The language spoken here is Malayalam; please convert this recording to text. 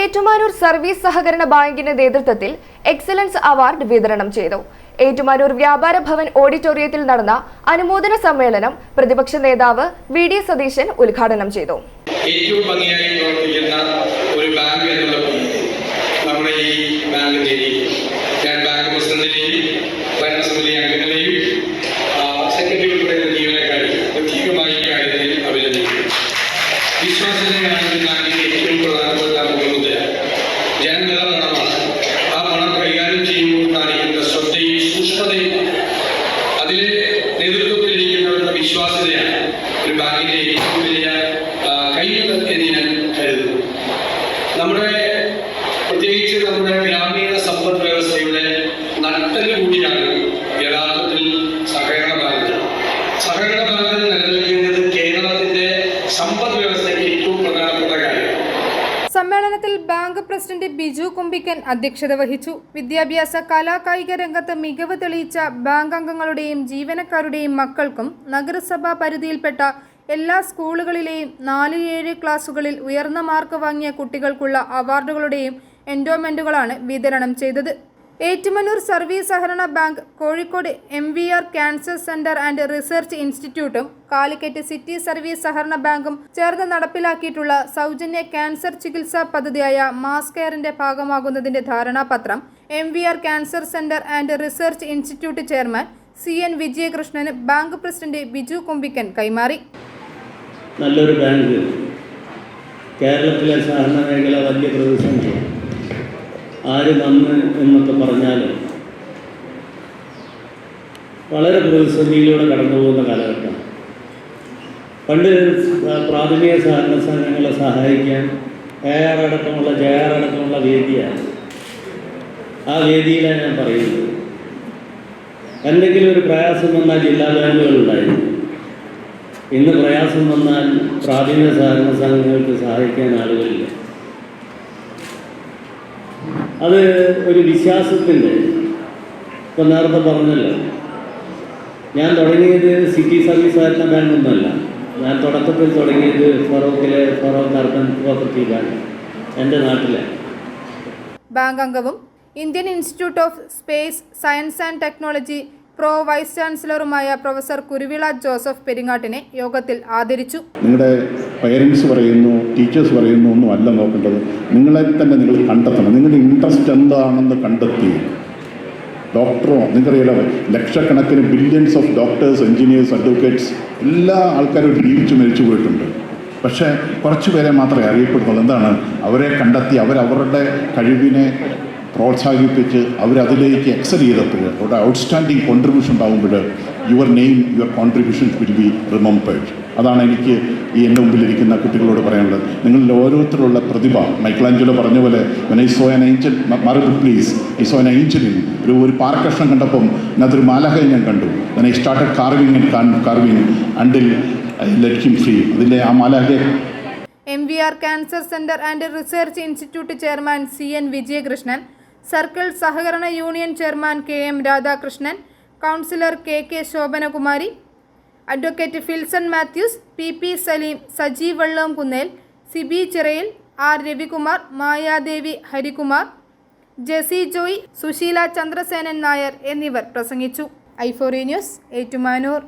ഏറ്റുമാനൂർ സർവീസ് സഹകരണ ബാങ്കിന്റെ നേതൃത്വത്തിൽ എക്സലൻസ് അവാർഡ് വിതരണം ചെയ്തു. ഏറ്റുമാനൂർ വ്യാപാര ഭവൻ ഓഡിറ്റോറിയത്തിൽ നടന്ന അനുമോദന സമ്മേളനം പ്രതിപക്ഷ നേതാവ് വി ഡി സതീശൻ ഉദ്ഘാടനം ചെയ്തു. ഏറ്റവും ഭംഗിയായി പ്രവർത്തിക്കുന്ന ഒരു നേതൃത്വത്തിലിരിക്കുന്നവരുടെ വിശ്വാസ്യതയാണ് ഒരു ബാങ്കിന്റെ ഏറ്റവും വലിയ കൈകൾ എന്ന് ഞാൻ കരുതുന്നു. നമ്മുടെ പ്രത്യേകിച്ച് സമ്മേളനത്തിൽ ബാങ്ക് പ്രസിഡന്റ് ബിജു കുമ്പിക്കൻ അധ്യക്ഷത വഹിച്ചു. വിദ്യാഭ്യാസ കലാകായിക രംഗത്ത് മികവ് തെളിയിച്ച ബാങ്ക് അംഗങ്ങളുടെയും ജീവനക്കാരുടെയും മക്കൾക്കും നഗരസഭാ പരിധിയിൽപ്പെട്ട എല്ലാ സ്കൂളുകളിലെയും നാല് ഏഴ് ക്ലാസുകളിൽ ഉയർന്ന മാർക്ക് വാങ്ങിയ കുട്ടികൾക്കുള്ള അവാർഡുകളുടെയും എൻഡോമെന്റുകളാണ് വിതരണം ചെയ്തത്. ഏറ്റുമാനൂർ സർവീസ് സഹകരണ bank Kozhikode M V R cancer centre and research ഇൻസ്റ്റിറ്റ്യൂട്ടും Calicut city service സഹകരണ ബാങ്കും ചേർന്ന് നടപ്പിലാക്കിയിട്ടുള്ള സൗജന്യ ക്യാൻസർ ചികിത്സാ പദ്ധതിയായ മാസ് കെയറിന്റെ ഭാഗമാകുന്നതിന്റെ ധാരണാപത്രം M V R cancer centre and research institute chairman C N വിജയകൃഷ്ണന് bank president Biju Kumbikkan കൈമാറി. നല്ലൊരു ബാങ്ക് കേരളത്തിലെ സഹകരണ മേഖല വലിയ പ്രതിസന്ധി ആര് വന്ന് എന്നൊക്കെ പറഞ്ഞാൽ വളരെ പ്രതിസന്ധിയിലൂടെ കടന്നു പോകുന്ന കാലഘട്ടം. പണ്ട് പ്ര- പ്രാഥമിക സഹകരണ സംഘങ്ങളെ സഹായിക്കാൻ എ ആർ അടക്കമുള്ള ജെ ആർ അടക്കമുള്ള വേദിയാണ്. ആ വേദിയിലാണ് ഞാൻ പറയുന്നത്. എന്തെങ്കിലും ഒരു പ്രയാസം വന്നാൽ ജില്ലാ ബാങ്കുകളുണ്ടായിരുന്നു ഇന്ന് പ്രയാസം വന്നാൽ പ്രാഥമിക സഹകരണ സംഘങ്ങൾക്ക് സഹായിക്കാൻ ആളുകളില്ല. അത് ഒരു വിശ്വാസത്തിന്റെ. ഇപ്പം നേരത്തെ പറഞ്ഞല്ലോ. ഞാൻ തുടങ്ങിയത് സിറ്റി സർവീസ് ആയിരുന്ന ബാങ്ക് ഒന്നുമല്ല. ഞാൻ തുടക്കത്തിൽ തുടങ്ങിയത് ഫറോക്കിലെ ഫറോക്ക് അർബൻ ബാങ്ക് എന്റെ നാട്ടിലെ. ബാങ്ക് അംഗവും Indian Institute of Space Science and Technology pro vice ചാൻസലറുമായ professor Kuruvila Joseph പെരിങ്ങാട്ടിനെ യോഗത്തിൽ ആദരിച്ചു. നിങ്ങളുടെ പേരൻസ് പറയുന്നു ടീച്ചേഴ്സ് പറയുന്നു ഒന്നും അല്ല നോക്കേണ്ടത്. നിങ്ങളെ തന്നെ നിങ്ങൾ കണ്ടെത്തണം. നിങ്ങളുടെ ഇൻട്രസ്റ്റ് എന്താണെന്ന് കണ്ടെത്തി. ഡോക്ടറോ നിങ്ങൾക്കറിയാലോ ലക്ഷക്കണക്കിന് billions of doctors engineers advocates എല്ലാ ആൾക്കാരും ജീവിച്ചു മരിച്ചു പോയിട്ടുണ്ട്. പക്ഷേ കുറച്ച് പേരെ മാത്രമേ അറിയപ്പെടുന്നുള്ളൂ. എന്താണ്? അവരെ കണ്ടെത്തി അവരവരുടെ കഴിവിനെ പ്രോത്സാഹിപ്പിച്ച് അവരതിലേക്ക് എക്സൽ ചെയ്തപ്പോൾ അവിടെ ഔട്ട്സ്റ്റാൻഡിങ് കോൺട്രിബ്യൂഷൻ ഉണ്ടാകുമ്പോൾ your name your contribution will be remembered അതാണ് എനിക്ക് ഈ എന്റെ മുമ്പിലിരിക്കുന്ന കുട്ടികളോട് പറയാനുള്ളത്. നിങ്ങളിൽ ഓരോരുത്തരുള്ള പ്രതിഭ മൈക്കിളാഞ്ചലോ പറഞ്ഞ പോലെ ഐ സോ എൻ ഏഞ്ചൽ മറുപടി പ്ലീസ് ഐ സോ എൻ ഏഞ്ചലിൻ ഒരു ഒരു പാർക്കഷ്ണം കണ്ടപ്പം അതിനകത്തൊരു മാലഹ ഞാൻ കണ്ടു. I started carving and carving until let him free അതിന്റെ ആ മാലഹയെ M V R cancer centre and research institute chairman C N Vijayakrishnan circle സഹകരണ union chairman K M Radhakrishnan councillor K K Shobhanakumari advocate Filson Mathews P P Saleem Sajeev Vellomkunnel Sibi Chirayil R Ravikumar Mayadevi Harikumar Jessy Joy Susheela Chandrasenan Nair എന്നിവർ പ്രസംഗിച്ചു. ഐഫോറി ന്യൂസ് ഏറ്റുമാനൂർ.